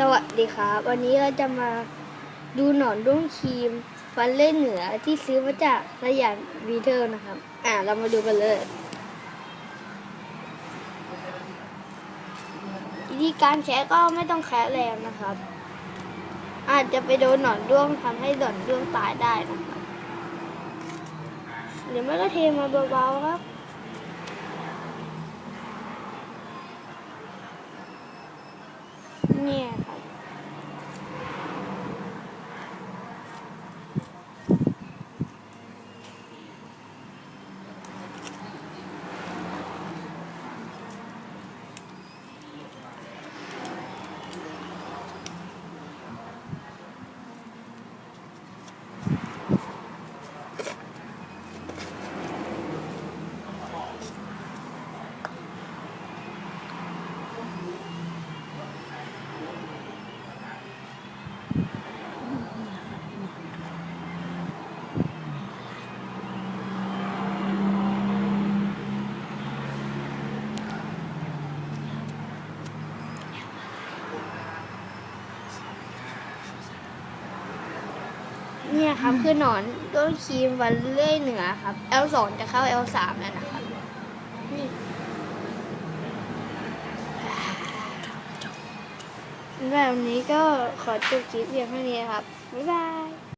สวัสดีครับ วันนี้เราจะมาดูหนอนด้วงครีม ฟันเล่เหนือที่ซื้อมาจากสยามวีเทอร์นะครับ อ่าเรามาดูกันเลยวิธีการแคะก็ไม่ต้องแคะแรงนะครับ อาจจะไปโดนหนอนด้วงทำให้หนอนด้วงตายได้นะครับเดี๋ยวไม่ก็เทมาเบาๆครับเนี่ย เนี่ยครับคือหนอนต้นครีมวันเลื่อยเหนือครับ L2 จะเข้า L3 แล้วนะครับนี่แบบนี้ก็ขอจบคลิปเพียงเท่านี้ครับ บ๊ายบาย